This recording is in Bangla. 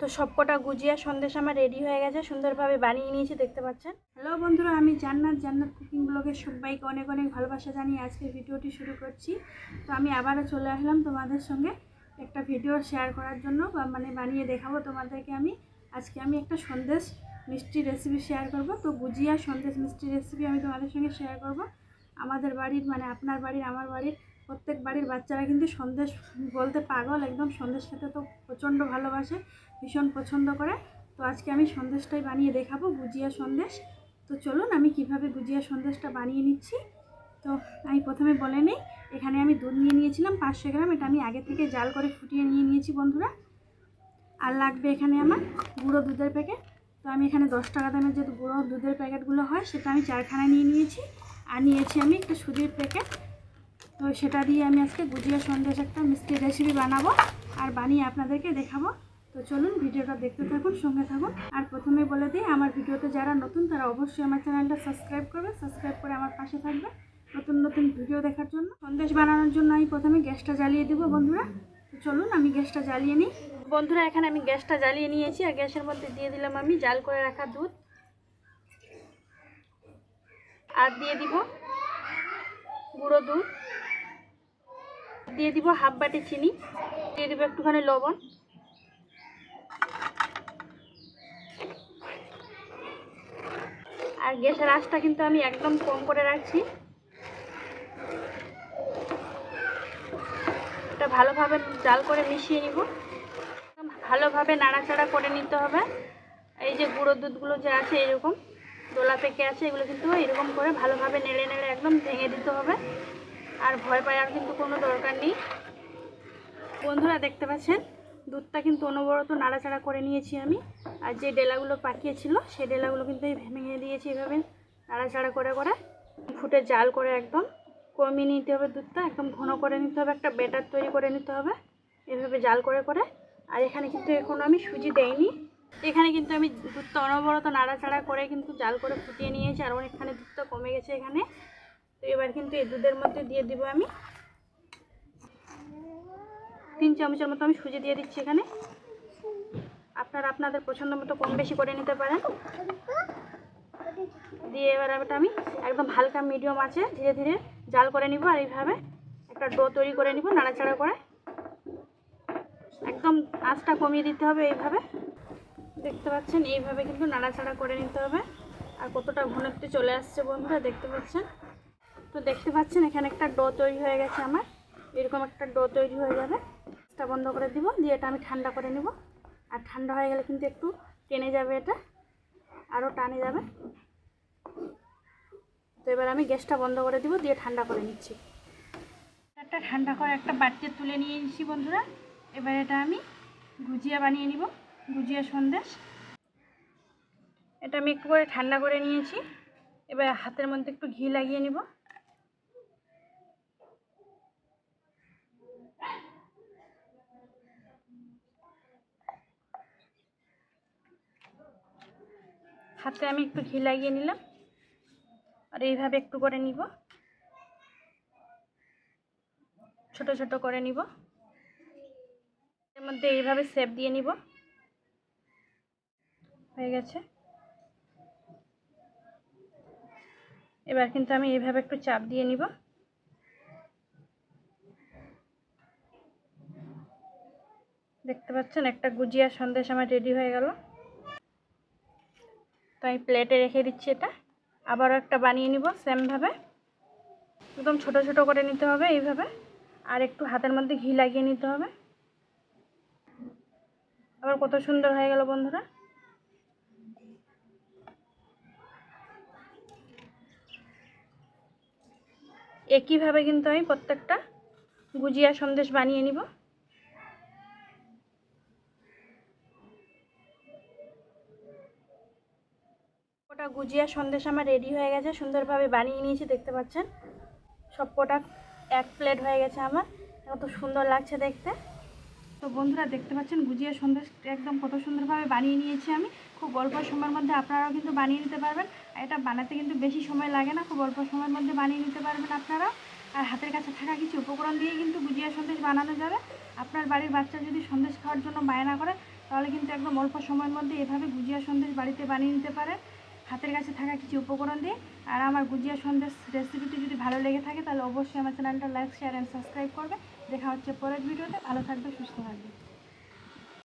তো সবকটা গুজিয়া সন্দেশ আমার রেডি হয়ে গেছে, সুন্দরভাবে বানিয়ে নিয়েছি, দেখতে পাচ্ছেন? হ্যালো বন্ধুরা, আমি জান্নাত। জান্নাত কুকিং ব্লগের সবাইকে অনেক অনেক ভালোবাসা জানিয়ে আজকে ভিডিওটি শুরু করছি। তো আমি আবারও চলে আসলাম তোমাদের সঙ্গে একটা ভিডিও শেয়ার করার জন্য, বা মানে বানিয়ে দেখাবো তোমাদেরকে আমি। আজকে আমি একটা সন্দেশ মিষ্টি রেসিপি শেয়ার করব। তো গুজিয়া সন্দেশ মিষ্টি রেসিপি আমি তোমাদের সঙ্গে শেয়ার করব। আমাদের বাড়ির মানে আপনার বাড়ির, আমার বাড়ির প্রত্যেক বাড়ির বাচ্চারা কিন্তু সন্দেশ বলতে পাগল, একদম সন্দেশ খেতে তো প্রচণ্ড ভালোবাসে, ভীষণ পছন্দ করে। তো আজকে আমি সন্দেশটাই বানিয়ে দেখাবো, গুজিয়া সন্দেশ। তো চলুন আমি কীভাবে গুজিয়া সন্দেশটা বানিয়ে নিচ্ছি। তো আমি প্রথমে বলে নিই, এখানে আমি দুধ নিয়ে নিয়েছিলাম, পাঁচশো গ্রাম, এটা আমি আগে থেকে জাল করে ফুটিয়ে নিয়ে নিয়েছি বন্ধুরা। আর লাগবে এখানে আমার গুঁড়ো দুধের প্যাকেট। তো আমি এখানে দশ টাকা দামের যে গুঁড়ো দুধের প্যাকেটগুলো হয়, সেটা আমি চারখানা নিয়ে নিয়েছি। আর নিয়েছি আমি একটা সুজির প্যাকেট। তো সেটা দিয়ে আমি আজকে গুজিয়া সন্দেশ একটা মিষ্টি রেসিপি বানাবো আর বানিয়ে আপনাদেরকে দেখাবো। তো চলুন ভিডিওটা দেখতে থাকুন, সঙ্গে থাকুন। আর প্রথমে বলে দিই, আমার ভিডিওতে যারা নতুন, তারা অবশ্যই আমার চ্যানেলটা সাবস্ক্রাইব করবে। সাবস্ক্রাইব করে আমার পাশে থাকবে নতুন নতুন ভিডিও দেখার জন্য। সন্দেশ বানানোর জন্য আমি প্রথমে গ্যাসটা জ্বালিয়ে দেবো বন্ধুরা। তো চলুন, আমি গ্যাসটা জ্বালিয়ে নিই। বন্ধুরা, এখানে আমি গ্যাসটা জ্বালিয়ে নিয়েছি আর গ্যাসের মধ্যে দিয়ে দিলাম আমি জাল করে রাখা দুধ। আর দিয়ে দিব গুঁড়ো দুধ। দিয়ে দিব হাফ বাটি চিনি, দিয়ে দিব একটুখানি লবণ। আর গ্যাসের আঁচটা কিন্তু আমি একদম কম করে রাখছি। এটা ভালোভাবে জাল করে মিশিয়ে নিব। ভালোভাবে নাড়াচাড়া করে নিতে হবে। এই যে গুঁড়ো দুধগুলো যে আছে এরকম, দোলা পেকে আছে, এগুলো কিন্তু এরকম করে ভালোভাবে নেড়ে নেড়ে একদম ভেঙে দিতে হবে। আর ভয় পাওয়ার কিন্তু কোনো দরকার নেই। বন্ধুরা, দেখতে পাচ্ছেন? দুধটা কিন্তু অনবরত নাড়াচাড়া করে নিয়েছি আমি। আর যে ডেলাগুলো পাকিয়েছিল, সেই ডেলাগুলো কিন্তু এই ভেঙে দিয়েছি এভাবে নাড়াচাড়া করে করে। ফুটে জাল করে একদম। কমিয়ে নিতে হবে দুধটা, একদম ঘন করে নিতে হবে, একটা ব্যাটার তৈরি করে নিতে হবে। এভাবে জাল করে করে। আর এখানে কিন্তু এখনও আমি সুজি দেইনি। এখানে কিন্তু আমি দুধটা অনবরত নাড়াচাড়া করে কিন্তু জাল করে ফুটিয়ে নিয়েছি, আর অনেকখানে দুধটা কমে গেছে এখানে। তো এবার কিন্তু এই দুধের মধ্যে দিয়ে দিব আমি তিন চামচের মতো আমি সুজি দিয়ে দিচ্ছি এখানে। আপনারা আপনাদের পছন্দ মতো কম বেশি করে নিতে পারেন। দিয়ে এবার এটা আমি একদম হালকা মিডিয়াম আছে, ধীরে ধীরে জাল করে নিব আর এইভাবে একটা ডো তৈরি করে নিব নাড়াচাড়া করে। একদম আঁচটা কমিয়ে দিতে হবে এইভাবে। দেখতে পাচ্ছেন, এইভাবে কিন্তু নাড়াচাড়া করে নিতে হবে। আর কতটা ঘনত্বে চলে আসছে বন্ধুরা, দেখতে পাচ্ছেন? তো দেখতে পাচ্ছেন, এখানে একটা ডো তৈরি হয়ে গেছে আমার। এরকম একটা ডো তৈরি হয়ে যাবে। এটা বন্ধ করে দিব, দিয়ে এটা আমি ঠান্ডা করে নেব। আর ঠান্ডা হয়ে গেলে কিন্তু একটু টেনে যাবে এটা আরও টানে যাবে। তো এবার আমি গ্যাসটা বন্ধ করে দিব, দিয়ে ঠান্ডা করে নিচ্ছি। একটা ঠান্ডা করে একটা বাটিতে তুলে নিয়ে নিচ্ছি বন্ধুরা। এবার এটা আমি গুজিয়া বানিয়ে নিব, গুজিয়া সন্দেশ। এটা আমি একটু করে ঠান্ডা করে নিয়েছি। এবার হাতের মধ্যে একটু ঘি লাগিয়ে নিব। হাতে আমি একটু ঘি লাগিয়ে নিলাম। আর এইভাবে একটু করে নিব। ছোট ছোট করে নিব। এর মধ্যে এইভাবে সেপ দিয়ে নিব। হয়ে গেছে। এবার কিন্তু আমি এইভাবে একটু চাপ দিয়ে নিব। দেখতে পাচ্ছেন একটা গুজিয়া সন্দেশ আমার রেডি হয়ে গেল। তো আমি প্লেটে রেখে দিচ্ছি এটা। আবারও একটা বানিয়ে নিব সেমভাবে একদম ছোট ছোট করে নিতে হবে এইভাবে। আর একটু হাতের মধ্যে ঘি লাগিয়ে নিতে হবে। আবার কত সুন্দর হয়ে গেল বন্ধুরা। একইভাবে কিন্তু আমি প্রত্যেকটা গুজিয়া সন্দেশ বানিয়ে নিব। ওটা গুজিয়া সন্দেশ আমার রেডি হয়ে গেছে, সুন্দরভাবে বানিয়ে নিয়েছি, দেখতে পাচ্ছেন? সব কটা এক প্লেট হয়ে গেছে আমার, কত সুন্দর লাগছে দেখতে। তো বন্ধুরা, দেখতে পাচ্ছেন, গুজিয়া সন্দেশ একদম কত সুন্দরভাবে বানিয়ে নিয়েছি আমি। খুব অল্প সময়ের মধ্যে আপনারাও কিন্তু বানিয়ে নিতে পারবেন। আর এটা বানাতে কিন্তু বেশি সময় লাগে না, খুব অল্প সময়ের মধ্যে বানিয়ে নিতে পারবেন আপনারা আর হাতের কাছে থাকা কিছু উপকরণ দিয়ে কিন্তু গুজিয়া সন্দেশ বানানো যাবে। আপনার বাড়ির বাচ্চা যদি সন্দেশ খাওয়ার জন্য বায়না করে, তাহলে কিন্তু একদম অল্প সময়ের মধ্যে এভাবে গুজিয়া সন্দেশ বাড়িতে বানিয়ে নিতে পারেন হাতের কাছে থাকা কিছু উপকরণ দিয়ে। আর আমার গুজিয়া সন্দেশ রেসিপিটি যদি ভালো লেগে থাকে, তাহলে অবশ্যই আমার চ্যানেলটা লাইক শেয়ার অ্যান্ড সাবস্ক্রাইব করবে। দেখা হচ্ছে পরের ভিডিওতে। ভালো থাকবে সুস্থ থাকবে